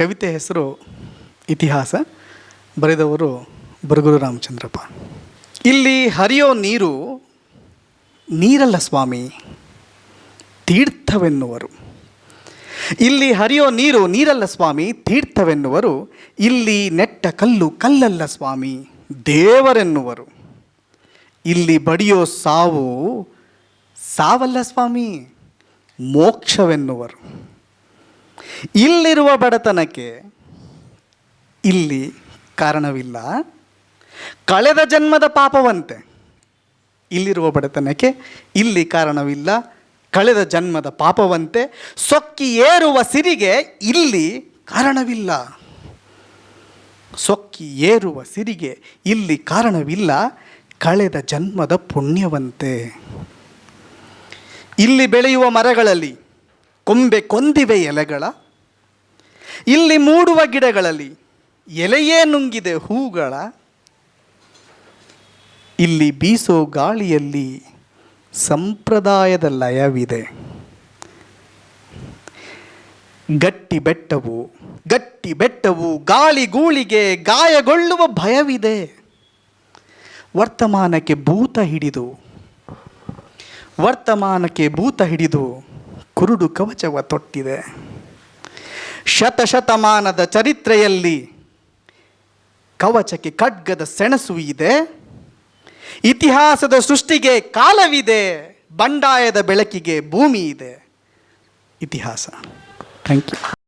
ಕವಿತೆ ಹೆಸರು ಇತಿಹಾಸ. ಬರೆದವರು ಬರಗುರು ರಾಮಚಂದ್ರಪ್ಪ. ಇಲ್ಲಿ ಹರಿಯೋ ನೀರು ನೀರಲ್ಲ ಸ್ವಾಮಿ, ತೀರ್ಥವೆನ್ನುವರು. ಇಲ್ಲಿ ಹರಿಯೋ ನೀರು ನೀರಲ್ಲ ಸ್ವಾಮಿ, ತೀರ್ಥವೆನ್ನುವರು. ಇಲ್ಲಿ ನೆಟ್ಟ ಕಲ್ಲು ಕಲ್ಲಲ್ಲ ಸ್ವಾಮಿ, ದೇವರೆನ್ನುವರು. ಇಲ್ಲಿ ಬಡಿಯೋ ಸಾವು ಸಾವಲ್ಲ ಸ್ವಾಮಿ, ಮೋಕ್ಷವೆನ್ನುವರು. ಇಲ್ಲಿರುವ ಬಡತನಕ್ಕೆ ಇಲ್ಲಿ ಕಾರಣವಿಲ್ಲ. ಕಳೆದ ಜನ್ಮದ ಪಾಪವಂತೆ ಇಲ್ಲಿರುವ ಬಡತನಕ್ಕೆ ಇಲ್ಲಿ ಕಾರಣವಿಲ್ಲ. ಕಳೆದ ಜನ್ಮದ ಪಾಪವಂತೆ ಸೊಕ್ಕಿ ಏರುವ ಸಿರಿಗೆ ಇಲ್ಲಿ ಕಾರಣವಿಲ್ಲ. ಸೊಕ್ಕಿ ಏರುವ ಸಿರಿಗೆ ಇಲ್ಲಿ ಕಾರಣವಿಲ್ಲ. ಕಳೆದ ಜನ್ಮದ ಪುಣ್ಯವಂತೆ. ಇಲ್ಲಿ ಬೆಳೆಯುವ ಮರಗಳಲ್ಲಿ ಕೊಂಬೆ ಕೊಂದಿವೆ ಎಲೆಗಳ. ಇಲ್ಲಿ ಮೂಡುವ ಗಿಡಗಳಲ್ಲಿ ಎಲೆಯೇ ನುಂಗಿದೆ ಹೂಗಳ. ಇಲ್ಲಿ ಬೀಸೋ ಗಾಳಿಯಲ್ಲಿ ಸಂಪ್ರದಾಯದ ಲಯವಿದೆ. ಗಟ್ಟಿ ಬೆಟ್ಟವು ಗಟ್ಟಿ ಬೆಟ್ಟವು ಗಾಳಿ ಗೂಳಿಗೆ ಗಾಯಗೊಳ್ಳುವ ಭಯವಿದೆ. ವರ್ತಮಾನಕ್ಕೆ ಭೂತ ಹಿಡಿದು, ವರ್ತಮಾನಕ್ಕೆ ಭೂತ ಹಿಡಿದು ಕುರುಡು ಕವಚವ ತೊಟ್ಟಿದೆ. ಶತಶತಮಾನದ ಚರಿತ್ರೆಯಲ್ಲಿ ಕವಚಕ್ಕೆ ಖಡ್ಗದ ಸೆಣಸು ಇದೆ. ಇತಿಹಾಸದ ಸೃಷ್ಟಿಗೆ ಕಾಲವಿದೆ. ಬಂಡಾಯದ ಬೆಳಕಿಗೆ ಭೂಮಿ ಇದೆ. ಇತಿಹಾಸ. Thank you.